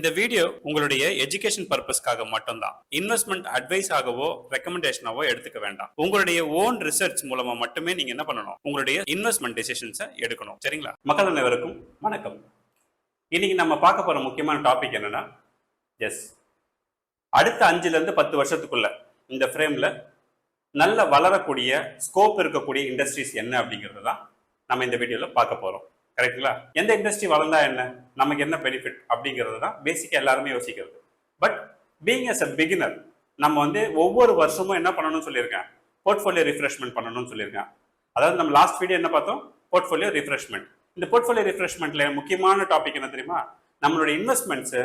இந்த வீடியோ உங்களுடைய எஜுகேஷன் பர்பஸ்க்காக மட்டும்தான். இன்வெஸ்ட்மெண்ட் அட்வைஸ் ஆகவோ ரெக்கமெண்டேஷனாவோ எடுத்துக்க வேண்டாம். உங்களுடைய ஓன் ரிசர்ச் மூலமா மட்டுமே நீங்க என்ன பண்ணணும்? உங்களுடைய இன்வெஸ்ட்மெண்ட் டெசிஷன்ஸை எடுக்கணும். சரிங்களா? மக்கள் அனைவருக்கும் வணக்கம். இன்னைக்கு நம்ம பார்க்க போற முக்கியமான டாபிக் என்னன்னா எஸ் அடுத்த அஞ்சுல இருந்து பத்து வருஷத்துக்குள்ள இந்த ஃப்ரேம்ல நல்ல வளரக்கூடிய ஸ்கோப் இருக்கக்கூடிய இண்டஸ்ட்ரீஸ் என்ன அப்படிங்கிறது தான் நம்ம இந்த வீடியோல பார்க்க போறோம். கரெக்டுங்களா எந்த இண்டஸ்ட்ரி வளர்ந்தா என்ன? நமக்கு என்ன பெனிஃபிட் அப்படிங்கிறது தான் பேசிக்காக எல்லாருமே யோசிக்கிறது. But being as a beginner நம்ம வந்து ஒவ்வொரு வருஷமும் என்ன பண்ணணும்னு சொல்லியிருக்கேன். போர்ட்ஃபோலியோ ரிஃப்ரெஷ்மெண்ட் பண்ணணும்னு சொல்லியிருக்கேன். அதாவது நம்ம லாஸ்ட் வீடியோ என்ன பார்த்தோம்? போர்ட்ஃபோலியோ ரிஃப்ரெஷ்மெண்ட் இந்த போர்ட்ஃபோலியோ ரிஃப்ரெஷ்மெண்ட்ல முக்கியமான டாபிக் என்ன தெரியுமா? நம்மளுடைய இன்வெஸ்ட்மெண்ட்ஸ்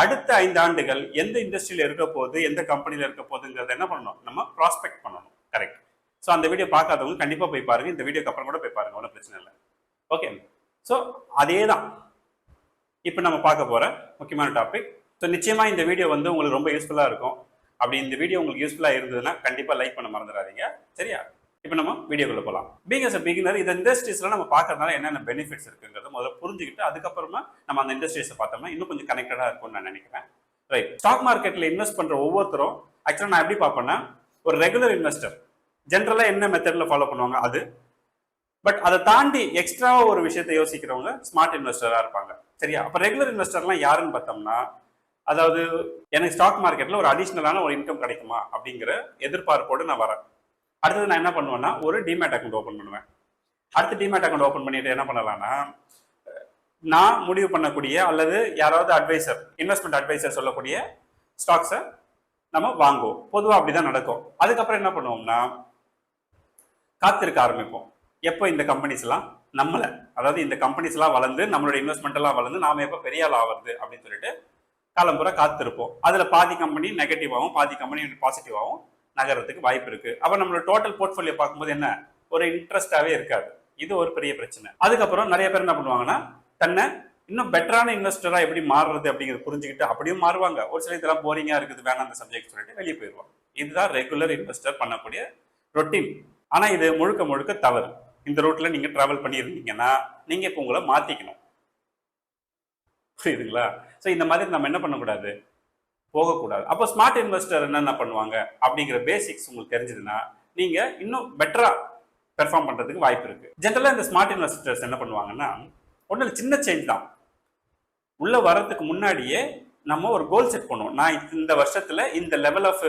அடுத்த ஐந்து ஆண்டுகள் எந்த இண்டஸ்ட்ரியில் இருக்க போகுது எந்த கம்பெனியில் இருக்க போகுதுங்கிறத என்ன பண்ணணும்? நம்ம ப்ராஸ்பெக்ட் பண்ணணும். கரெக்ட் ஸோ அந்த வீடியோ பார்க்காதவங்க கண்டிப்பாக போய் பாருங்க. இந்த வீடியோக்கு அப்புறம் கூட போய் பாருங்க. ஒன்றும் பிரச்சனை இல்லை. ஓகே ஸோ அதே தான் இப்போ நம்ம பார்க்க போகிற முக்கியமான டாபிக் ஸோ நிச்சயமாக இந்த வீடியோ வந்து உங்களுக்கு ரொம்ப யூஸ்ஃபுல்லாக இருக்கும். அப்படி இந்த வீடியோ உங்களுக்கு யூஸ்ஃபுல்லாக இருந்ததுன்னா கண்டிப்பாக லைக் பண்ண மறந்துடாதீங்க. சரியா? இப்போ நம்ம வீடியோக்குள்ளே போகலாம் பீங் எஸ் அ பிகினர் இந்த இண்டஸ்ட்ரீஸ்லாம் நம்ம பார்க்கறதுனால என்னென்ன பெனிஃபிட்ஸ் இருக்குங்கிறத முதல்ல புரிஞ்சுக்கிட்டு அதுக்கப்புறமா நம்ம அந்த இண்டஸ்ட்ரீஸை பார்த்தோம்னா இன்னும் கொஞ்சம் கனெக்டடாக இருக்கும்னு நான் நினைக்கிறேன். ரைட் ஸ்டாக் மார்க்கெட்டில் இன்வெஸ்ட் பண்ணுற ஒவ்வொருத்தரும் ஆக்சுவலாக நான் எப்படி பார்ப்பேன்னா ஒரு ரெகுலர் இன்வெஸ்டர் ஜென்ரலாக என்ன மெத்தடில் ஃபாலோ பண்ணுவாங்க? அது பட் அதை தாண்டி எக்ஸ்ட்ராவா ஒரு விஷயத்தை யோசிக்கிறவங்க ஸ்மார்ட் இன்வெஸ்டரா இருப்பாங்க. சரியா? அப்ப ரெகுலர் இன்வெஸ்டர்லாம் யாருன்னு பார்த்தோம்னா அதாவது எனக்கு ஸ்டாக் மார்க்கெட்ல ஒரு அடிஷ்னலான ஒரு இன்கம் கிடைக்குமா அப்படிங்கிற எதிர்பார்ப்போடு நான் வரேன். அடுத்தது நான் என்ன பண்ணுவேன்னா ஒரு டிமேட் அக்கௌண்ட் ஓப்பன் பண்ணுவேன். அடுத்து டிமேட் அக்கௌண்ட் ஓப்பன் பண்ணிட்டு என்ன பண்ணலாம்னா நான் முடிவு பண்ணக்கூடிய அல்லது யாராவது அட்வைசர் இன்வெஸ்ட்மெண்ட் அட்வைசர் சொல்லக்கூடிய ஸ்டாக்ஸை நம்ம வாங்குவோம். பொதுவாக அப்படிதான் நடக்கும். அதுக்கப்புறம் என்ன பண்ணுவோம்னா காத்திருக்க ஆரம்பிப்போம். எப்போ இந்த கம்பெனிஸ்லாம் நம்மளை அதாவது இந்த கம்பெனிஸ்லாம் வளர்ந்து நம்மளோட இன்வெஸ்ட்மெண்ட்டெல்லாம் வளர்ந்து நாம் எப்போ பெரிய ஆள் ஆகுறது அப்படின்னு சொல்லிட்டு காலம்புற காத்திருப்போம். அதில் பாதி கம்பெனி நெகட்டிவாகவும் பாதி கம்பெனி பாசிட்டிவாகவும் நகரத்துக்கு வாய்ப்பு இருக்குது அப்போ நம்மளோட டோட்டல் போர்ட்ஃபோலியோ பார்க்கும்போது என்ன? ஒரு இன்ட்ரெஸ்டாகவே இருக்காது. இது ஒரு பெரிய பிரச்சனை. அதுக்கப்புறம் நிறைய பேர் என்ன பண்ணுவாங்கன்னா தன்னை இன்னும் பெட்டரான இன்வெஸ்டராக எப்படி மாறுறது அப்படிங்கிறது புரிஞ்சுக்கிட்டு அப்படியும் மாறுவாங்க. ஒரு சில இதெல்லாம் போரிங்காக இருக்குது வேணாம் அந்த சப்ஜெக்ட் சொல்லிட்டு வெளியே போயிடுவாங்க. இதுதான் ரெகுலர் இன்வெஸ்டர் பண்ணக்கூடிய ரொட்டீன் ஆனால் இது முழுக்க முழுக்க தவறு. இந்த ரூட்டில் நீங்கள் ட்ராவல் பண்ணியிருந்தீங்கன்னா நீங்கள் இப்போ உங்களை மாற்றிக்கணும் புரியுதுங்களா? ஸோ இந்த மாதிரி நம்ம என்ன பண்ணக்கூடாது? போகக்கூடாது. அப்போ ஸ்மார்ட் இன்வெஸ்டர் என்னென்ன பண்ணுவாங்க? அப்படிங்கிற பேசிக்ஸ் உங்களுக்கு தெரிஞ்சதுன்னா நீங்கள் இன்னும் பெட்டராக பெர்ஃபார்ம் பண்ணுறதுக்கு வாய்ப்பு இருக்குது ஜென்ரலாக இந்த ஸ்மார்ட் இன்வெஸ்டர்ஸ் என்ன பண்ணுவாங்கன்னா ஒன்றும் சின்ன சேஞ்ச் தான். உள்ளே வர்றதுக்கு முன்னாடியே நம்ம ஒரு கோல் செட் பண்ணுவோம். நான் இந்த வருஷத்தில் இந்த லெவல் ஆஃப்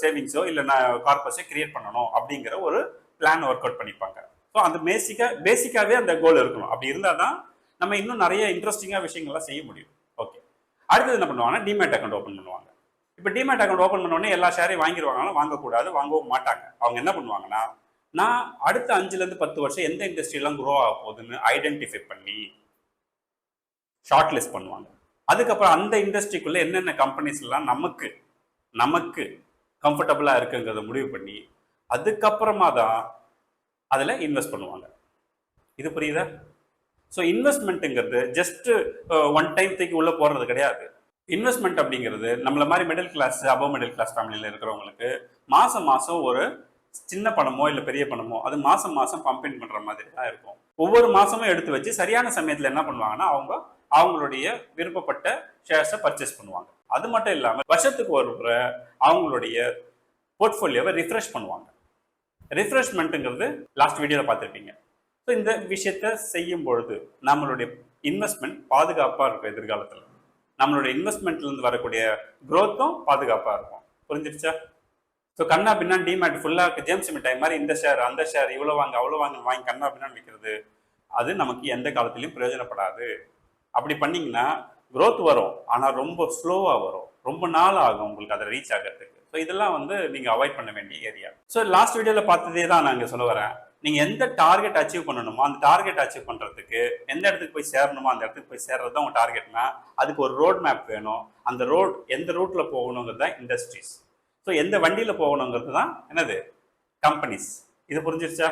சேவிங்ஸோ இல்லை நான் கார்பஸோ கிரியேட் பண்ணணும் அப்படிங்கிற ஒரு பிளான் ஒர்க் அவுட் பண்ணிப்பாங்க. ஸோ அந்த பேசிக்காக பேசிக்காகவே அந்த கோல் இருக்கணும். அப்படி இருந்தால் தான் நம்ம இன்னும் நிறைய இன்ட்ரெஸ்டிங்காக விஷயங்கள்லாம் செய்ய முடியும். ஓகே அடுத்தது என்ன பண்ணுவாங்கன்னா டிமேட் அக்கௌண்ட் ஓப்பன் பண்ணுவாங்க. இப்போ டிமேட் அக்கௌண்ட் ஓப்பன் பண்ணோடனே எல்லா ஷேரையும் வாங்கிடுவாங்கன்னா வாங்கக்கூடாது வாங்கவும் மாட்டாங்க. அவங்க என்ன பண்ணுவாங்கன்னா நான் அடுத்த அஞ்சுலேருந்து பத்து வருஷம் எந்த இண்டஸ்ட்ரியெல்லாம் க்ரோ ஆக போகுதுன்னு ஐடென்டிஃபை பண்ணி ஷார்ட் லிஸ்ட் பண்ணுவாங்க. அதுக்கப்புறம் அந்த இண்டஸ்ட்ரிக்குள்ளே என்னென்ன கம்பெனிஸ் எல்லாம் நமக்கு நமக்கு கம்ஃபர்டபுளாக இருக்குங்கிறத முடிவு பண்ணி அதுக்கப்புறமா தான் அதில் இன்வெஸ்ட் பண்ணுவாங்க. இது புரியுதா? ஸோ இன்வெஸ்ட்மெண்ட்டுங்கிறது ஜஸ்ட் ஒன் டைம் தூக்கி உள்ளே போடுறது கிடையாது. இன்வெஸ்ட்மெண்ட் அப்படிங்கிறது நம்மள மாதிரி middle class above middle class ஃபேமிலியில் இருக்கிறவங்களுக்கு மாதம் மாதம் ஒரு சின்ன பணமோ இல்லை பெரிய பணமோ அது மாதம் மாதம் பம்பின் பண்ணுற மாதிரி தான் இருக்கும். ஒவ்வொரு மாதமும் எடுத்து வச்சு சரியான சமயத்தில் என்ன பண்ணுவாங்கன்னா அவங்க அவங்களுடைய விருப்பப்பட்ட ஷேர்ஸை பர்ச்சேஸ் பண்ணுவாங்க. அது மட்டும் இல்லாமல் வருஷத்துக்கு ஒரு முறை அவங்களுடைய போர்ட்ஃபோலியோவை ரிஃப்ரெஷ் பண்ணுவாங்க. ரிஃப்ரெஷ்மெண்ட்டுங்கிறது லாஸ்ட் வீடியோவில் பார்த்துருப்பீங்க. ஸோ இந்த விஷயத்த செய்யும் பொழுது நம்மளுடைய இன்வெஸ்ட்மெண்ட் பாதுகாப்பாக இருக்கும் எதிர்காலத்தில். நம்மளுடைய இன்வெஸ்ட்மெண்ட்லேருந்து வரக்கூடிய க்ரோத்தும் பாதுகாப்பாக இருக்கும். புரிஞ்சிருச்சா? ஸோ கண்ணா பின்னா டிமேட் ஃபுல்லாக ஜேம்ஸ் மிட்டாய் மாதிரி இந்த ஷேர் அந்த ஷேர் இவ்வளோ வாங்க அவ்வளோ வாங்க வாங்கி கண்ணா பின்னா விற்கிறது அது நமக்கு எந்த காலத்துலையும் பிரயோஜனப்படாது. அப்படி பண்ணிங்கன்னா க்ரோத் வரும். ஆனால் ரொம்ப ஸ்லோவாக வரும். ரொம்ப நாள் ஆகும் உங்களுக்கு அதை ரீச் ஆகிறதுக்கு. ஸோ இதெல்லாம் வந்து நீங்கள் அவாய்ட் பண்ண வேண்டிய ஏரியா ஸோ லாஸ்ட் வீடியோவில் பார்த்ததே தான் நான் இங்கே சொல்ல வரேன். நீங்கள் எந்த டார்கெட் அச்சீவ் பண்ணணுமோ அந்த டார்கெட் அச்சீவ் பண்ணுறதுக்கு எந்த இடத்துக்கு போய் சேரணுமோ அந்த இடத்துக்கு போய் சேர்றது தான் உங்கள் டார்கெட்னா அதுக்கு ஒரு ரோட் மேப் வேணும். அந்த ரோட் எந்த ரூட்டில் போகணுங்கிறது தான் இண்டஸ்ட்ரீஸ் ஸோ எந்த வண்டியில் போகணுங்கிறது தான் என்னது? கம்பெனிஸ் இது புரிஞ்சிருச்சா?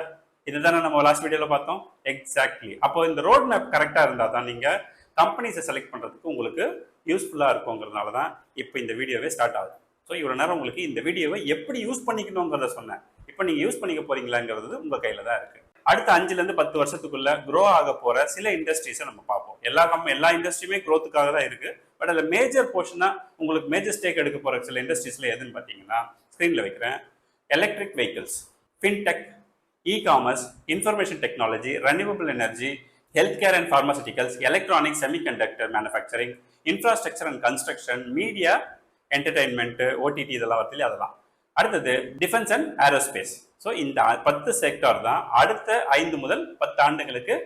இதுதானே நம்ம லாஸ்ட் வீடியோவில் பார்த்தோம். எக்ஸாக்ட்லி அப்போ இந்த ரோட் மேப் கரெக்டாக இருந்தால் தான் நீங்கள் கம்பெனிஸை செலக்ட் பண்ணுறதுக்கு உங்களுக்கு யூஸ்ஃபுல்லாக இருக்குங்கிறதுனால தான் இப்போ இந்த வீடியோவே ஸ்டார்ட் ஆகுது. ஸோ இவ்வளோ நேரம் உங்களுக்கு இந்த வீடியோவை எப்படி யூஸ் பண்ணிக்கணுங்கிறத சொன்னேன். இப்போ நீங்கள் யூஸ் பண்ணிக்க போறீங்களாங்கிறது உங்கள் கையில் தான் இருக்குது அடுத்த அஞ்சுலேருந்து பத்து வருஷத்துக்குள்ள க்ரோ ஆக போகிற சில இண்டஸ்ட்ரீஸை நம்ம பார்ப்போம். எல்லா கம் எல்லா இண்டஸ்ட்ரியுமே க்ரோத்துக்காக தான் இருக்கு. பட் அதில் மேஜர் போர்ஷனாக உங்களுக்கு மேஜர் ஸ்டேக் எடுக்க போகிற சில இண்டஸ்ட்ரீஸில் எதுன்னு பார்த்தீங்கன்னா ஸ்க்ரீனில் வைக்கிறேன். Electric vehicles fintech e commerce information technology renewable energy health care and pharmaceuticals electronics semiconductor manufacturing infrastructure and construction media entertainment OTT இதெல்லாம் வரதுல அதெல்லாம். அடுத்தது டிஃபென்ஸ் அண்ட் ஏரோஸ்பேஸ் ஸோ இந்த பத்து செக்டார் தான் அடுத்த ஐந்து முதல் பத்து ஆண்டுகளுக்கு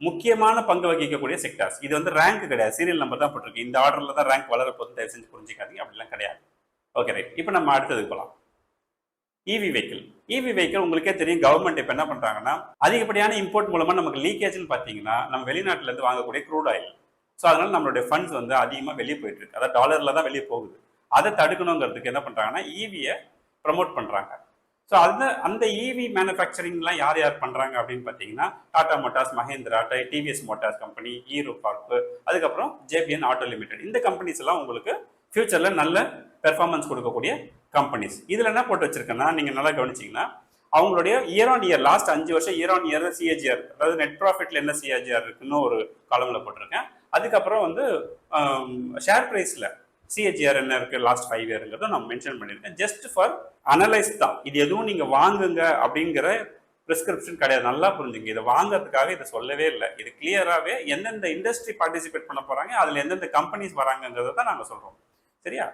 முக்கியமான பங்கு வகிக்கக்கூடிய செக்டார்ஸ் இது வந்து ரேங்க் கிடையாது. சீரியல் நம்பர் தான் போட்டிருக்கு. இந்த ஆர்டரில் தான் ரேங்க் வளர போது தயவு செஞ்சு புரிஞ்சுக்காதீங்க. அப்படிலாம் கிடையாது. ஓகே ரைட் இப்போ நம்ம அடுத்ததுக்கு போகலாம். இவி வெஹிக்கிள் இவி வெஹிக்கிள் உங்களுக்கே தெரியும். கவர்மெண்ட் இப்போ என்ன பண்ணுறாங்கன்னா அதிகப்படியான இம்போர்ட் மூலமாக நமக்கு லீக்கேஜ்னு பார்த்தீங்கன்னா நம்ம வெளிநாட்டிலேருந்து வாங்கக்கூடிய க்ரூட் ஆயில் ஸோ அதனால நம்மளுடைய ஃபண்ட்ஸ் வந்து அதிகமாக வெளியே போயிட்டு இருக்கு அதாவது டாலரில் தான் வெளியே போகுது. அதை தடுக்கணுங்கிறதுக்கு என்ன பண்ணுறாங்கன்னா ஈவியை ப்ரமோட் பண்ணுறாங்க ஸோ அந்த அந்த இவி மேனுஃபேக்சரிங்லாம் யார் யார் பண்ணுறாங்க அப்படின்னு பார்த்தீங்கன்னா Tata motors Mahindra TVS motors company Hero பார்ப்பு அதுக்கப்புறம் ஜேபிஎன் ஆட்டோ லிமிடெட் இந்த கம்பெனிஸ் எல்லாம் உங்களுக்கு ஃபியூச்சரில் நல்ல பெர்ஃபார்மன்ஸ் கொடுக்கக்கூடிய கம்பெனிஸ் இதில் என்ன போட்டு வச்சிருக்கேன்னா நீங்கள் நல்லா கவனிச்சிங்கன்னா அவங்களுடைய இயர் ஆன் இயர் லாஸ்ட் அஞ்சு வருஷம் இயர் ஆன் இயர் சிஏஜிஆர் அதாவது நெட் ப்ராஃபிட்டில் என்ன சிஏஜிஆர் இருக்குன்னு ஒரு காலமில் போட்டிருக்கேன். அதுக்கப்புறம் வந்து ஷேர் ப்ரைஸில் சிஹெச்ஆர் என்ன இருக்குது லாஸ்ட் ஃபைவ் இயருங்கிறத நான் மென்ஷன் பண்ணியிருக்கேன். ஜஸ்ட் ஃபார் அனலைஸ் தான். இது எதுவும் நீங்கள் வாங்குங்க அப்படிங்கிற ப்ரிஸ்கிரிப்ஷன் கிடையாது. நல்லா புரிஞ்சுங்க. இதை வாங்குறதுக்காக இதை சொல்லவே இல்லை. இது கிளியராகவே எந்தெந்த இண்டஸ்ட்ரி பார்ட்டிசிபேட் பண்ண போகிறாங்க அதில் எந்தெந்த கம்பெனிஸ் வராங்கங்கிறத தான் நாங்கள் சொல்கிறோம் சரியா?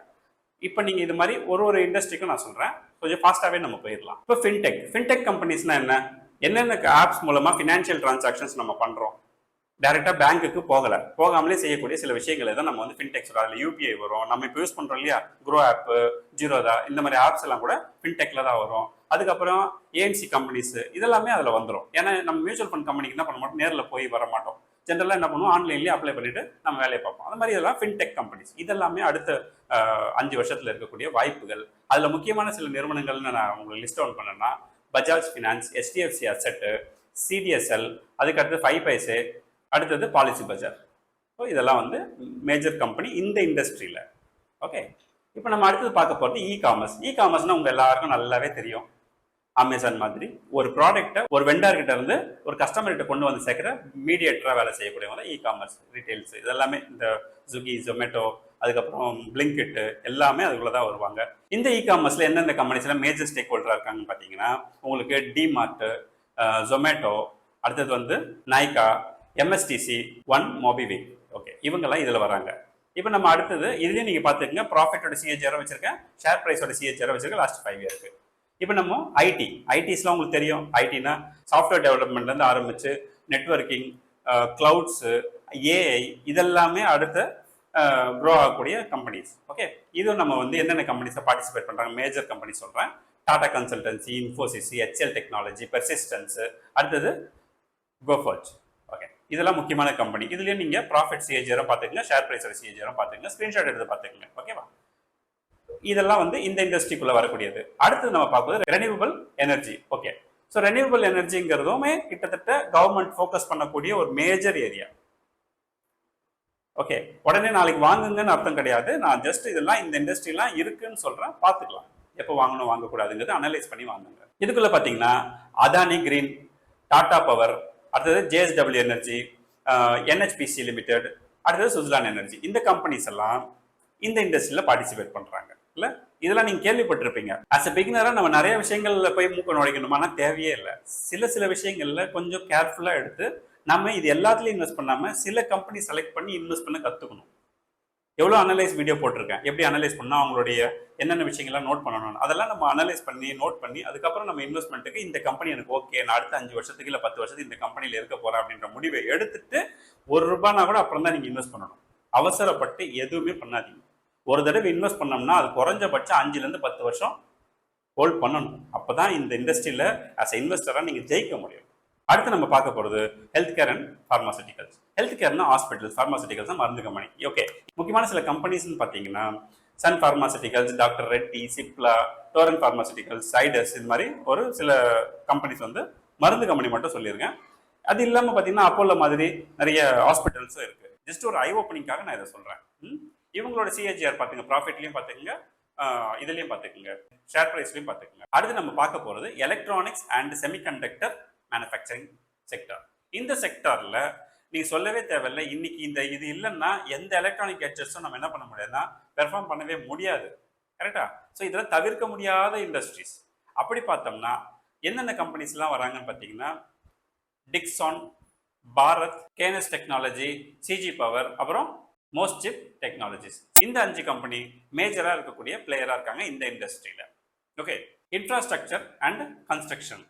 இப்போ நீங்கள் இது மாதிரி ஒரு ஒரு இண்டஸ்ட்ரிக்கும் நான் சொல்கிறேன் கொஞ்சம் ஃபாஸ்ட்டாகவே நம்ம போயிடலாம். இப்போ ஃபின்டெக் ஃபின்டெக் கம்பெனிஸ்னால் என்ன? என்னென்ன ஆப்ஸ் மூலமாக ஃபினான்ஷியல் டிரான்சாக்ஷன்ஸ் நம்ம பண்ணுறோம் டேரெக்டாக பேங்க்குக்கு போகலை. போகாமலே செய்யக்கூடிய சில விஷயங்களை தான் நம்ம வந்து ஃபின்டெக்ஸ் வரும் அதில் யூபிஐ வரும். நம்ம இப்போ யூஸ் பண்ணுறோம் இல்லையா? குரோ ஆப்பு ஜீரோதா இந்த மாதிரி ஆப்ஸ் எல்லாம் கூட ஃபின்டெக்கில் தான் வரும். அதுக்கப்புறம் ஏஎன்சி கம்பெனிஸ் இதெல்லாமே அதில் வந்துடும் ஏன்னா நம்ம மியூச்சுவல் ஃபண்ட் கம்பெனிக்கு என்ன பண்ண மாட்டோம்? நேரில் போய் வர மாட்டோம். ஜென்ரலாக என்ன பண்ணுவோம்? ஆன்லைன்லேயே அப்ளை பண்ணிட்டு நம்ம வேலையை பார்ப்போம். அந்த மாதிரி இதெல்லாம் ஃபின்டெக் கம்பெனிஸ் இதெல்லாமே அடுத்த அஞ்சு வருஷத்தில் இருக்கக்கூடிய வாய்ப்புகள். அதில் முக்கியமான சில நிறுவனங்கள்னு நான் உங்களுக்கு லிஸ்ட் அவுட் பண்ணேன்னா Bajaj finance HDFC asset CDSL அதுக்கடுத்து ஃபைவ் பைசே அடுத்தது பாலிசி பஜார் ஸோ இதெல்லாம் வந்து மேஜர் கம்பெனி இந்த இண்டஸ்ட்ரியில் ஓகே இப்போ நம்ம அடுத்தது பார்க்க போகிறது இ காமர்ஸ் இ காமர்ஸ்னால் உங்கள் எல்லாருக்கும் நல்லாவே தெரியும். அமேசான் மாதிரி ஒரு ப்ராடக்ட்டை ஒரு வெண்டார்கிட்ட இருந்து ஒரு கஸ்டமர்கிட்ட கொண்டு வந்து சேர்க்குற மீடியேட்டராக வேலை செய்யக்கூடியவங்க இ காமர்ஸ் ரீட்டெயில்ஸ் இதெல்லாமே இந்த ஸ்விக்கி ஜொமேட்டோ அதுக்கப்புறம் பிளிங்கிட்டு எல்லாமே அதுக்குள்ள தான் வருவாங்க. இந்த இ காமர்ஸில் எந்தெந்த கம்பெனிஸ்லாம் மேஜர் ஸ்டேக் ஹோல்டராக இருக்காங்கன்னு பார்த்தீங்கன்னா உங்களுக்கு டிமார்ட்டு ஜொமேட்டோ அடுத்தது வந்து Nykaa MSTC one MobiKwik okay இவங்கெல்லாம் இதில் வராங்க. இப்போ நம்ம அடுத்தது இதுலேயும் நீங்கள் பார்த்துக்கங்க ப்ராஃபிட்டோட சிஹெச்ஆரை வச்சிருக்கேன் ஷேர் ப்ரைஸோட சிஹெச்ஆரை வச்சிருக்கேன் லாஸ்ட் ஃபைவ் இயருக்கு இப்போ நம்ம ஐடி ஐடிஸ்லாம் உங்களுக்கு தெரியும். ஐடினா சாஃப்ட்வேர் டெவலப்மெண்ட்லேருந்து ஆரம்பித்து நெட்வொர்க்கிங் க்ளவுட்ஸு ஏஐ இதெல்லாமே அடுத்த க்ரோ ஆகக்கூடிய கம்பெனிஸ் ஓகே இதுவும் நம்ம வந்து என்னென்ன கம்பெனிஸை பார்ட்டிசிபேட் பண்ணுறாங்க மேஜர் கம்பெனி சொல்கிறேன் Tata consultancy Infosys HCL technology Persistent அடுத்தது கோஃபர்ஜ் இதெல்லாம் முக்கியமான கம்பெனி இதுலயே நீங்கள் ப்ராஃபிட் சிஏஜரும் பாத்துக்கங்க ஷேர் ப்ரைஸோட சிஏஜரும் பாத்துக்கங்க ஸ்கிரீன்ஷாட் எடுத்து பாத்துக்கங்க ஓகேவா இதெல்லாம் வந்து இந்த இண்டஸ்ட்ரிக்குள்ள வரக்கூடியது. அடுத்தது நம்ம பார்ப்பது renewable energy okay so renewable எனர்ஜிங்கிறதுமே கிட்டத்தட்ட கவர்மெண்ட் ஃபோக்கஸ் பண்ணக்கூடிய ஒரு மேஜர் ஏரியா ஓகே உடனே நாளைக்கு வாங்குங்கன்னு அர்த்தம் கிடையாது. நான் ஜஸ்ட் இதெல்லாம் இந்த இண்டஸ்ட்ரிலாம் இருக்குன்னு சொல்றேன். பார்த்துக்கலாம். எப்போ வாங்கணும் வாங்கக்கூடாதுங்கிறது அனலைஸ் பண்ணி வாங்குங்க. இதுக்குள்ள பார்த்தீங்கன்னா அதானி கிரீன் டாடா பவர் அடுத்தது ஜேஎஸ்டபிள்யூ எனர்ஜி என்ஹெச்பிசி லிமிடெட் அடுத்தது சுஸ்லான் எனர்ஜி இந்த கம்பெனிஸ் எல்லாம் இந்த இண்டஸ்ட்ரியில் பார்ட்டிசிபேட் பண்ணுறாங்க இல்லை? இதெல்லாம் நீங்கள் கேள்விப்பட்டிருப்பீங்க. அஸ் அ பிகினராக நம்ம நிறைய விஷயங்களில் போய் மூக்க நுழைக்கணுமானா தேவையே இல்லை. சில சில விஷயங்களில் கொஞ்சம் கேர்ஃபுல்லாக எடுத்து நம்ம இது எல்லாத்துலேயும் இன்வெஸ்ட் பண்ணாமல் சில கம்பெனி செலக்ட் பண்ணி இன்வெஸ்ட் பண்ண கற்றுக்கணும் எவ்வளோ அனலைஸ் வீடியோ போட்டிருக்கேன்? எப்படி அனலைஸ் பண்ணால் அவங்களுடைய என்னென்ன விஷயங்கள்லாம் நோட் பண்ணணும்? அதெல்லாம் நம்ம அனலைஸ் பண்ணி நோட் பண்ணி அதுக்கப்புறம் நம்ம இன்வெஸ்ட்மெண்ட்டுக்கு இந்த கம்பெனி எனக்கு ஓகே நான் அடுத்த அஞ்சு வருஷத்துக்கு இல்லை பத்து வருஷத்துக்கு இந்த கம்பெனியில் இருக்க போகிறேன் அப்படின்ற முடிவை எடுத்துட்டு ஒரு ரூபானா கூட அப்புறம் தான் நீங்கள் இன்வெஸ்ட் பண்ணணும். அவசரப்பட்டு எதுவுமே பண்ணாதீங்க. ஒரு தடவை இன்வெஸ்ட் பண்ணோம்னா அது குறைஞ்சபட்சம் அஞ்சுலேருந்து பத்து வருஷம் ஹோல்ட் பண்ணணும். அப்போ தான் இந்த இண்டஸ்ட்ரியில் அஸ் இன்வெஸ்டராக நீங்கள் ஜெயிக்க முடியும். அடுத்து நம்ம பார்க்க போகிறது health care and pharmaceuticals health கேர்னா hospitals pharmaceuticals மருந்து கம்பெனி ஓகே முக்கியமான சில கம்பெனிஸ்னு பார்த்தீங்கன்னா Sun pharmaceuticals doctor Reddy Cipla Torrent pharmaceuticals Zydus இது மாதிரி ஒரு சில கம்பெனிஸ் வந்து மருந்து கம்பெனி மட்டும் சொல்லியிருக்கேன். அது இல்லாமல் பார்த்தீங்கன்னா அப்போல மாதிரி நிறைய ஹாஸ்பிட்டல்ஸும் இருக்குது ஜஸ்ட் ஒரு ஐ ஓப்பனிங்காக நான் இதை சொல்கிறேன் இவங்களோட சிஹெச்ஆர் பார்த்துங்க ப்ராஃபிட்லையும் பார்த்துக்குங்க இதுலேயும் இதுலயும் பார்த்துக்குங்க ஷேர் ப்ரைஸ்லையும் பார்த்துக்குங்க. அடுத்து நம்ம பார்க்க போகிறது electronics and semiconductor manufacturing sector இந்த செக்டாரில் நீங்க சொல்லவே தேவையில்லை. இன்னைக்கு இந்த இது இல்லைன்னா எந்த எலக்ட்ரானிக் கேட்ஜெட்ஸும் நம்ம என்ன பண்ண முடியாதுன்னா பெர்ஃபார்ம் பண்ணவே முடியாது. கரெக்டா ஸோ இதெல்லாம் தவிர்க்க முடியாத இண்டஸ்ட்ரீஸ் அப்படி பார்த்தோம்னா என்னென்ன கம்பெனிஸ்லாம் வராங்கன்னு பார்த்தீங்கன்னா Dixon Bharat Kaynes technology CG power அப்புறம் மோஸ்டிப் டெக்னாலஜிஸ் இந்த அஞ்சு கம்பெனி மேஜராக இருக்கக்கூடிய பிளேயராக இருக்காங்க இந்த இண்டஸ்ட்ரியில் ஓகே இன்ஃப்ராஸ்ட்ரக்சர் அண்ட் கன்ஸ்ட்ரக்ஷன்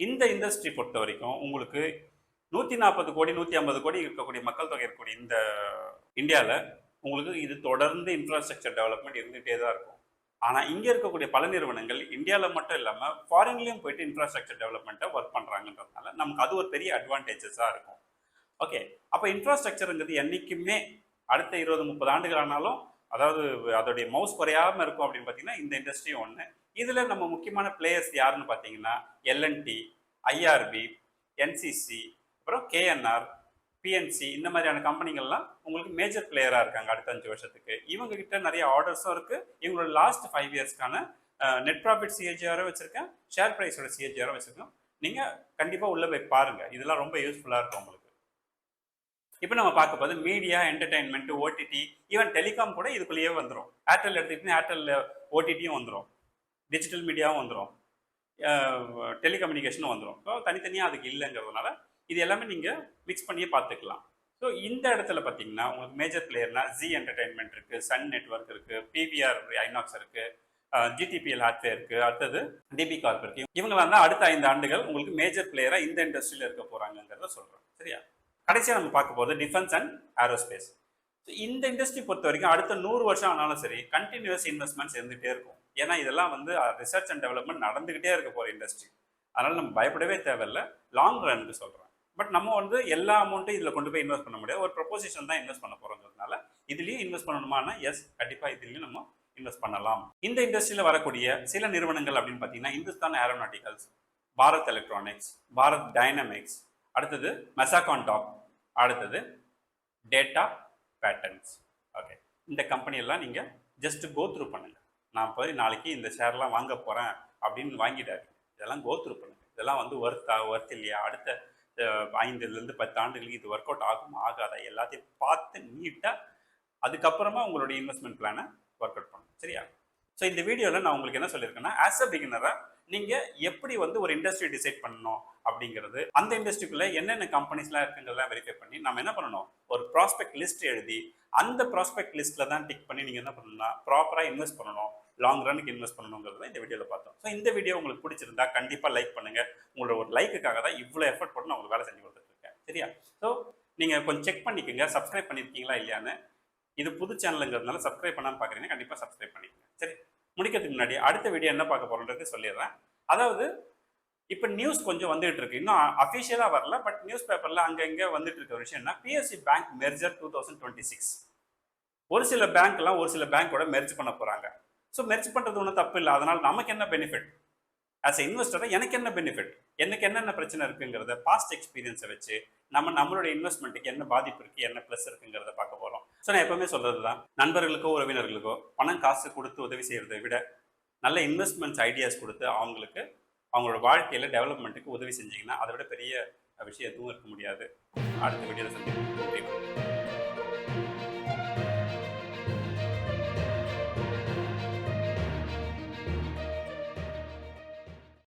இந்த இண்டஸ்ட்ரி பொறுத்த வரைக்கும் உங்களுக்கு நூற்றி நாற்பது கோடி நூற்றி ஐம்பது கோடி இருக்கக்கூடிய மக்கள் தொகை இருக்கக்கூடிய இந்த இந்தியாவில் உங்களுக்கு இது தொடர்ந்து இன்ஃப்ராஸ்ட்ரக்சர் டெவலப்மெண்ட் இருந்துகிட்டே தான் இருக்கும். ஆனால் இங்கே இருக்கக்கூடிய பல நிறுவனங்கள் இந்தியாவில் மட்டும் இல்லாமல் ஃபாரின்லேயும் போயிட்டு இன்ஃப்ராஸ்ட்ரக்சர் டெவலப்மெண்ட்டை ஒர்க் பண்ணுறாங்கன்றதுனால நமக்கு அது ஒரு பெரிய அட்வான்டேஜஸாக இருக்கும். ஓகே அப்போ இன்ஃப்ராஸ்ட்ரக்சருங்கிறது என்றைக்குமே அடுத்த இருபது முப்பது ஆண்டுகள் ஆனாலும் அதாவது அதோடைய மவுஸ் குறையாமல் இருக்கும் அப்படின்னு பார்த்தீங்கன்னா இந்த இண்டஸ்ட்ரியும் ஒன்று இதில் நம்ம முக்கியமான பிளேயர்ஸ் யாருன்னு பார்த்தீங்கன்னா L and T IRB NCC அப்புறம் கேஎன்ஆர் பிஎன்சி இந்த மாதிரியான கம்பெனிகள்லாம் உங்களுக்கு மேஜர் பிளேயராக இருக்காங்க அடுத்த அஞ்சு வருஷத்துக்கு. இவங்க கிட்ட நிறைய ஆர்டர்ஸும் இருக்குது இவங்களோட லாஸ்ட் ஃபைவ் இயர்ஸ்க்கான நெட் ப்ராஃபிட் சிஏஜிஆரும் வச்சுருக்கேன். ஷேர் ப்ரைஸோட சிஏஜிஆரும் வச்சுருக்கோம். நீங்கள் கண்டிப்பாக உள்ளே போய் பாருங்கள் இதெல்லாம் ரொம்ப யூஸ்ஃபுல்லாக இருக்கும் உங்களுக்கு. இப்போ நம்ம பார்க்க போது media entertainment OTT even telecom கூட இதுக்குள்ளேயே வந்துடும் ஏர்டெல் எடுத்துக்கிட்டிங்கன்னா ஏர்டெல்லில் ஓடிடியும் வந்துடும் டிஜிட்டல் மீடியாவும் வந்துடும் டெலிகம்யூனிகேஷனும் வந்துடும் ஸோ தனித்தனியாக அதுக்கு இல்லைங்கிறதுனால இது எல்லாமே நீங்கள் மிக்ஸ் பண்ணியே பார்த்துக்கலாம். ஸோ இந்த இடத்துல பார்த்தீங்கன்னா உங்களுக்கு மேஜர் பிளேயர்னா ஜி என்டர்டைன்மெண்ட் இருக்குது சன் நெட்ஒர்க் இருக்குது பிவிஆர் ஐநாக்ஸ் இருக்குது ஜிடிபிஎல் ஹாட்வே இருக்குது அடுத்தது டிபி கார்ப் இருக்குது இவங்களாம் தான் அடுத்த ஐந்து ஆண்டுகள் உங்களுக்கு மேஜர் பிளேயராக இந்த இண்டஸ்ட்ரியில் இருக்க போகிறாங்கிறத சொல்கிறோம் சரியா? கடைசியாக நம்ம பார்க்க போகிறது டிஃபென்ஸ் அண்ட் ஏரோஸ்பேஸ் இந்த இண்டஸ்ட்ரி பொறுத்த வரைக்கும் அடுத்த நூறு வருஷம் ஆனாலும் சரி கண்டினியூஸ் இன்வெஸ்ட்மெண்ட்ஸ் இருந்துகிட்டே இருக்கும். ஏன்னா இதெல்லாம் வந்து ரிசர்ச் அண்ட் டெவலப்மெண்ட் நடந்துக்கிட்டே இருக்க போகிற இண்டஸ்ட்ரி அதனால் நம்ம பயப்படவே தேவையில்லை. லாங் ரன்க்கு சொல்கிறோம் பட் நம்ம வந்து எல்லா அமௌண்ட்டும் இதில் கொண்டு போய் இன்வெஸ்ட் பண்ண முடியாது. ஒரு ப்ரொபோசிஷன் தான் இன்வெஸ்ட் பண்ண போகிறோங்கிறதுனால இதுலேயும் இன்வெஸ்ட் பண்ணணுமானா எஸ் கண்டிப்பாக இதுலேயும் நம்ம இன்வெஸ்ட் பண்ணலாம். இந்த இண்டஸ்ட்ரியில் வரக்கூடிய சில நிறுவனங்கள் அப்படின்னு பார்த்தீங்கன்னா Hindustan aeronauticals Bharat electronics Bharat dynamics அடுத்தது மெசாகான் டாப் அடுத்தது டேட்டா பேட்டர்ன்ஸ் ஓகே இந்த கம்பெனியெல்லாம் நீங்கள் ஜஸ்ட் கோ த்ரூ பண்ணுங்கள் நான் போய் நாளைக்கு இந்த ஷேர்லாம் வாங்க போகிறேன் அப்படின்னு வாங்கிட்டாரு இதெல்லாம் கோ த்ரூ பண்ணுங்கள் இதெல்லாம் வந்து ஒர்த்தா ஒர்த் இல்லையா? அடுத்த ஐந்துலேருந்து பத்து ஆண்டுகளுக்கு இது ஒர்க் அவுட் ஆகும் ஆகாதா? எல்லாத்தையும் பார்த்து நீட்டாக அதுக்கப்புறமா உங்களுடைய இன்வெஸ்ட்மெண்ட் பிளானை ஒர்க் அவுட் பண்ணணும் சரியா? ஸோ இந்த வீடியோவில் நான் உங்களுக்கு என்ன சொல்லியிருக்கேன்னா ஆஸ் அ பிகினராக நீங்கள் எப்படி வந்து ஒரு இண்டஸ்ட்ரி டிசைட் பண்ணணும் அப்படிங்கிறது அந்த இண்டஸ்ட்ரிக்குள்ளே என்னென்ன கம்பெனிஸ்லாம் இருக்குங்கிறதெல்லாம் வெரிஃபை பண்ணி நம்ம என்ன பண்ணணும்? ஒரு ப்ராஸ்பெக்ட் லிஸ்ட் எழுதி அந்த ப்ராஸ்பெக்ட் லிஸ்ட்டில் தான் டிக் பண்ணி நீங்கள் என்ன பண்ணணும்னா ப்ராப்பராக இன்வெஸ்ட் பண்ணணும். லாங் ரனுக்கு இன்வெஸ்ட் பண்ணணுங்கிறத இந்த வீடியோவில் பார்த்தோம். ஸோ இந்த வீடியோ உங்களுக்கு பிடிச்சிருந்தா கண்டிப்பாக லைக் பண்ணுங்கள் உங்களோட ஒரு லைக்குக்காக தான் இவ்வளோ எஃபர்ட் போட்டு நான் உங்களுக்கு வேலை செஞ்சு கொடுத்துட்ருக்கேன். சரியா? ஸோ நீங்கள் கொஞ்சம் செக் பண்ணிக்கோங்க. சப்ஸ்கிரைப் பண்ணியிருக்கீங்களா இல்லையான்னு. இது புது சேனலுங்கிறதுனால சப்ஸ்கிரைப் பண்ணாமல் பார்க்குறீங்கன்னா கண்டிப்பாக சப்ஸ்கிரைப் பண்ணிக்கோங்க. சரி? முடிக்கிறதுக்கு முன்னாடி அடுத்த வீடியோ என்ன பார்க்க போகிறோன்றது சொல்லிடுறேன். அதாவது இப்போ நியூஸ் கொஞ்சம் வந்துகிட்டு இருக்கு. இன்னும் அஃபிஷியலாக வரல. பட் நியூஸ் பேப்பரில் அங்கே இங்கே வந்துட்டு இருக்க ஒரு விஷயம் என்ன? PSC bank merger two thousand twenty six ஒரு சில பேங்க்லாம் ஒரு சில பேங்க்கோட மெர்ஜ் பண்ண போகிறாங்க ஸோ மெர்ஜ் பண்ணுறது ஒன்றும் தப்பு இல்லை. அதனால் நமக்கு என்ன பெனிஃபிட் ஆஸ் எ இன்வெஸ்டராக எனக்கு என்ன பெனிஃபிட் எனக்கு என்னென்ன பிரச்சனை இருக்குங்கிறத பாஸ்ட் எக்ஸ்பீரியன்ஸை வச்சு நம்ம நம்மளுடைய இன்வெஸ்ட்மெண்ட்டுக்கு என்ன பாதிப்பு இருக்குது என்ன ப்ளஸ் இருக்குங்கிறத பார்க்க போகிறோம் ஸோ நான் எப்போவுமே சொல்கிறது தான் நண்பர்களுக்கோ உறவினர்களுக்கோ பணம் காசு கொடுத்து உதவி செய்கிறதை விட நல்ல இன்வெஸ்ட்மெண்ட்ஸ் ஐடியாஸ் கொடுத்து அவங்களுக்கு அவங்களோட வாழ்க்கையில் டெவலப்மெண்ட்டுக்கு உதவி செஞ்சீங்கன்னா அதை விட பெரிய விஷயம் எதுவும் இருக்க முடியாது. அடுத்த வீடியோவில் சந்திப்போம்.